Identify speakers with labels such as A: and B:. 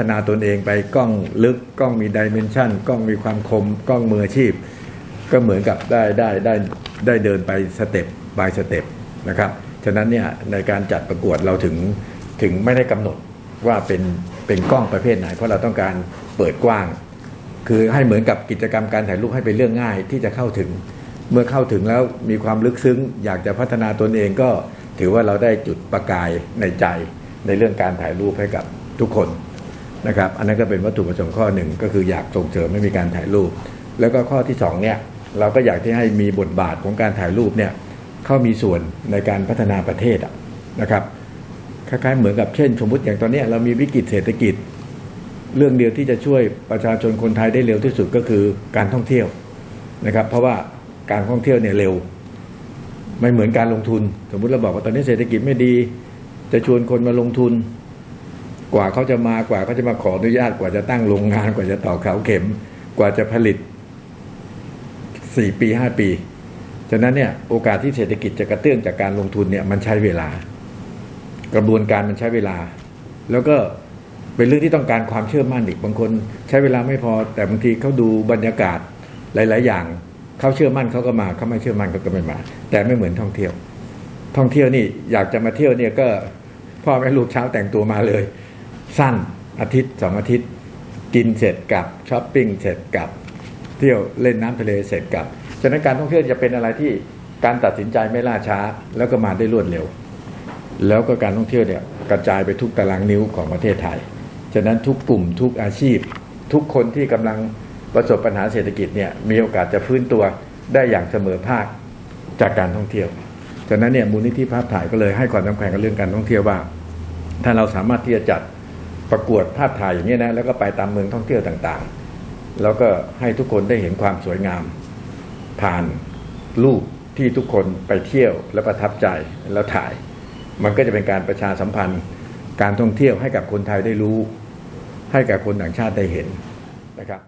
A: ฒนาตนเองไปกล้องลึกกล้องมีดิเมนชันกล้องมีความคมกล้องมืออาชีพ ก็เหมือนกับได้ได้ได้ได้เดินไปสเต็ปบายสเต็ปนะครับฉะนั้นเนี่ยในการจัดประกวดเราถึงถึงไม่ได้กำหนดว่าเป็นเป็นกล้องประเภทไหน เพราะเราต้องการเปิดกว้าง คือให้เหมือนกับกิจกรรมการถ่ายรูปให้เป็นเรื่องง่ายที่จะเข้าถึง เมื่อเข้าถึงแล้วมีความลึกซึ้ง อยากจะพัฒนาตนเองก็ถือว่าเราได้จุดประกายในใจในเรื่องการถ่ายรูปให้กับทุกคน นะครับอันนั้นก็เป็นวัตถุประสงค์ข้อหนึ่งก็คืออยากส่งเสริมให้มีการถ่ายรูป แล้วก็ข้อที่สองเนี่ยเราก็อยากที่ให้มีบทบาทของการถ่ายรูปเนี่ยเข้ามีส่วนในการพัฒนาประเทศนะครับคล้ายๆเหมือนกับเช่น สมมติอย่างตอนนี้เรามีวิกฤตเศรษฐกิจ เรื่องเดียวที่จะช่วยประชาชนคนไทยได้เร็วที่สุดก็คือการท่องเที่ยวนะครับ เพราะว่าการท่องเที่ยวเนี่ยเร็ว ไม่เหมือนการลงทุน สมมุติเราบอกว่าตอนนี้เศรษฐกิจไม่ดี จะชวนคนมาลงทุน กว่าเขาจะมากว่าเขาจะมาขออนุญาตกว่าจะตั้งโรงงานกว่าจะต่อเสาเข็ม กว่าจะผลิตสี่ปีห้าปีฉะนั้นเนี่ยโอกาสที่เศรษฐกิจจะกระเตื้องจากการลงทุนเนี่ยมันใช้เวลา กระบวนการมันใช้เวลา แล้วก็เป็นเรื่องที่ต้องการความเชื่อมั่นอีกบางคนใช้เวลาไม่พอ แต่บางทีเขาดูบรรยากาศหลาย ๆ อย่างเขาเชื่อมั่นเขาก็มาเขาไม่เชื่อมั่นเขาก็ไม่มา แต่ไม่เหมือนท่องเที่ยว ท่องเที่ยวนี่อยากจะมาเที่ยวเนี่ยก็พ่อแม่ลูกเช้าแต่งตัวมาเลย สั้นอาทิตย์สองอาทิตย์ กินเสร็จกลับช้อปปิ้งเสร็จกลับ เที่ยวเล่นน้ำทะเลเสร็จกลับฉะนั้นการท่องเที่ยวจะเป็นอะไรที่การตัดสินใจไม่ล่าช้า แล้วก็มาได้รวดเร็ว แล้วก็การท่องเที่ยวเนี่ยกระจายไปทุกตารางนิ้วของประเทศไทยฉะนั้นทุกกลุ่มทุกอาชีพ ทุกคนที่กำลังประสบปัญหาเศรษฐกิจเนี่ยมีโอกาสจะฟื้นตัวได้อย่างเสมอภาคจากการท่องเที่ยวฉะนั้นเนี่ยมูลนิธิภาพถ่ายก็เลยให้ความสำคัญกับเรื่องการท่องเที่ยวว่า ถ้าเราสามารถที่จะจัด ประกวดภาพถ่ายอย่างนี้นะแล้วก็ไปตามเมืองท่องเที่ยวต่างๆ แล้วก็ให้ทุกคนได้เห็นความสวยงาม ผ่านรูปที่ทุกคนไปเที่ยวและประทับใจแล้วถ่าย มันก็จะเป็นการประชาสัมพันธ์ การท่องเที่ยวให้กับคนไทยได้รู้ ให้กับคนต่างชาติได้เห็นนะครับ